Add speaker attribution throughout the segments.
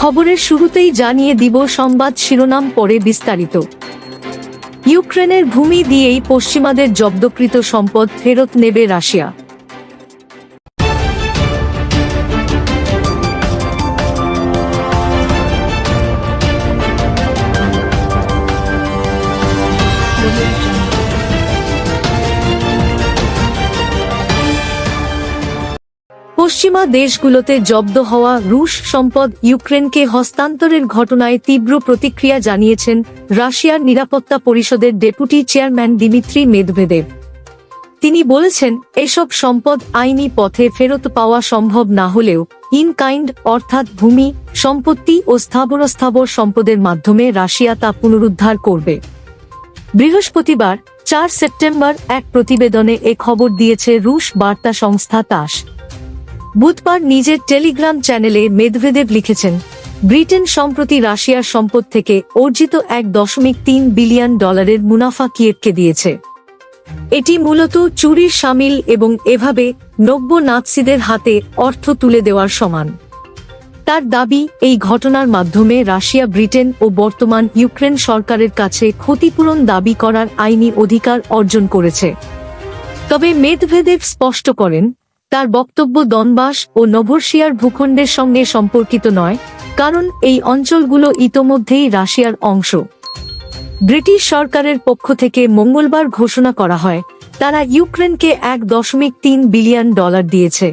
Speaker 1: খবরের শুরুতেই জানিয়ে দিব সংবাদ শিরোনাম পরে বিস্তারিত। ইউক্রেনের ভূমি দিয়েই পশ্চিমাদের জব্দকৃত সম্পদ ফেরত নেবে রাশিয়া। পশ্চিমা দেশগুলোতে জব্দ হওয়া রুশ সম্পদ ইউক্রেনকে হস্তান্তরের ঘটনায় তীব্র প্রতিক্রিয়া জানিয়েছেন রাশিয়ার নিরাপত্তা পরিষদের ডেপুটি চেয়ারম্যান দিমিত্রি মেদভেদেব। তিনি বলেছেন, এসব সম্পদ আইনি পথে ফেরত পাওয়া সম্ভব না হলেও ইন কাইন্ড অর্থাৎ ভূমি, সম্পত্তি ও স্থাবরস্থাবর সম্পদের মাধ্যমে রাশিয়া তা পুনরুদ্ধার করবে। বৃহস্পতিবার, চার সেপ্টেম্বর এক প্রতিবেদনে এ খবর দিয়েছে রুশ বার্তা সংস্থা তাস। বুধবার নিজের টেলিগ্রাম চ্যানেলে মেদভেদেব লিখেছেন, ব্রিটেন সম্প্রতি রাশিয়ার সম্পদ থেকে অর্জিত এক দশমিক তিন বিলিয়ন ডলারের মুনাফা কিয়েটকে দিয়েছে। এটি মূলত চুরির সামিল এবং এভাবে নব্য নাৎসিদের হাতে অর্থ তুলে দেওয়ার সমান। তার দাবি, এই ঘটনার মাধ্যমে রাশিয়া, ব্রিটেন ও বর্তমান ইউক্রেন সরকারের কাছে ক্ষতিপূরণ দাবি করার আইনি অধিকার অর্জন করেছে। তবে মেদভেদেব স্পষ্ট করেন তার বক্তব্য দনবাস ও নভরশিয়ার ভূখণ্ডের সঙ্গে সম্পর্কিত নয়, কারণ এই অঞ্চলগুলো ইতোমধ্যেই রাশিয়ার অংশ। ব্রিটিশ সরকারের পক্ষ থেকে মঙ্গলবার ঘোষণা করা হয়, তারা ইউক্রেনকে এক দশমিক তিন বিলিয়ন ডলার দিয়েছে,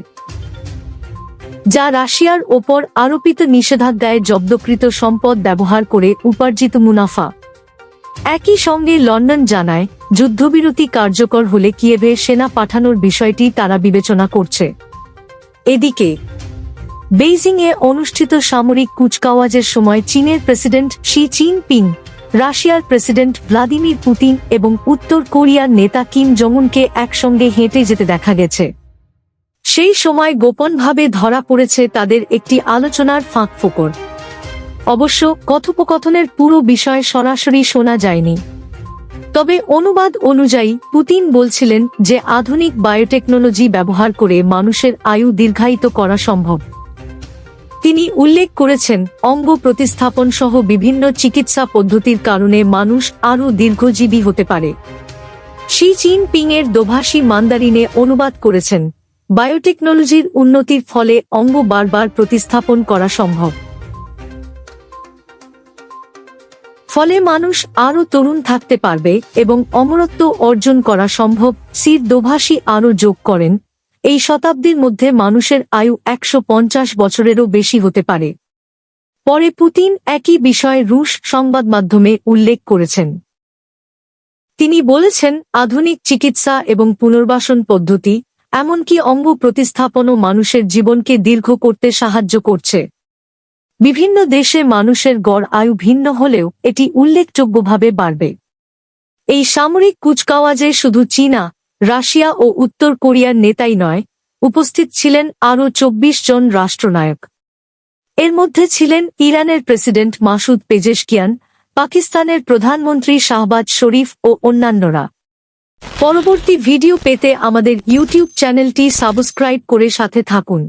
Speaker 1: যা রাশিয়ার ওপর আরোপিত নিষেধাজ্ঞায় জব্দকৃত সম্পদ ব্যবহার করে উপার্জিত মুনাফা। একই সঙ্গে লন্ডন জানায়, যুদ্ধবিরতি কার্যকর হলে কিয়েভে সেনা পাঠানোর বিষয়টি তারা বিবেচনা করছে। এদিকে, বেইজিংয়ে অনুষ্ঠিত সামরিক কুচকাওয়াজের সময় চীনের প্রেসিডেন্ট শি চিনপিং রাশিয়ার প্রেসিডেন্ট ভ্লাদিমির পুতিন এবং উত্তর কোরিয়ার নেতা কিম জংউনকে একসঙ্গে হেঁটে যেতে দেখা গেছে। সেই সময় গোপনভাবে ধরা পড়েছে তাদের একটি আলোচনার ফাঁক ফোকর। অবশ্য কথোপকথনের পুরো বিষয় সরাসরি শোনা যায়নি। তবে অনুবাদ অনুযায়ী পুতিন বলছিলেন যে আধুনিক বায়োটেকনোলজি ব্যবহার করে মানুষের আয়ু দীর্ঘায়িত করা সম্ভব। তিনি উল্লেখ করেছেন, অঙ্গ প্রতিস্থাপন সহ বিভিন্ন চিকিৎসা পদ্ধতির কারণে মানুষ আরও দীর্ঘজীবী হতে পারে। শি চিনপিং এর দোভাষী মান্দারিনে অনুবাদ করেছেন, বায়োটেকনোলজির উন্নতির ফলে অঙ্গ বারবার প্রতিস্থাপন করা সম্ভব। ফলে মানুষ আরও তরুণ থাকতে পারবে এবং অমরত্ব অর্জন করা সম্ভব, সির দোভাষী আরও যোগ করেন। এই শতাব্দীর মধ্যে মানুষের আয়ু একশো পঞ্চাশ বছরেরও বেশি হতে পারে। পরে পুতিন একই বিষয়ে রুশ সংবাদ মাধ্যমে উল্লেখ করেছেন। তিনি বলেছেন, আধুনিক চিকিৎসা এবং পুনর্বাসন পদ্ধতি, এমনকি অঙ্গ প্রতিস্থাপনও মানুষের জীবনকে দীর্ঘ করতে সাহায্য করছে। বিভিন্ন দেশে মানুষের গড় আয়ু ভিন্ন হলেও এটি উল্লেখযোগ্যভাবে বাড়বে। এই সামরিক কুচকাওয়াজে শুধু চীনা, রাশিয়া ও উত্তর কোরিয়ার নেতাই নয়, উপস্থিত ছিলেন আরও চব্বিশ জন রাষ্ট্রনায়ক। এর মধ্যে ছিলেন ইরানের প্রেসিডেন্ট মাসুদ পেজেশকিয়ান, পাকিস্তানের প্রধানমন্ত্রী শাহবাজ শরীফ ও অন্যান্যরা। পরবর্তী ভিডিও পেতে আমাদের ইউটিউব চ্যানেলটি সাবস্ক্রাইব করে সাথে থাকুন।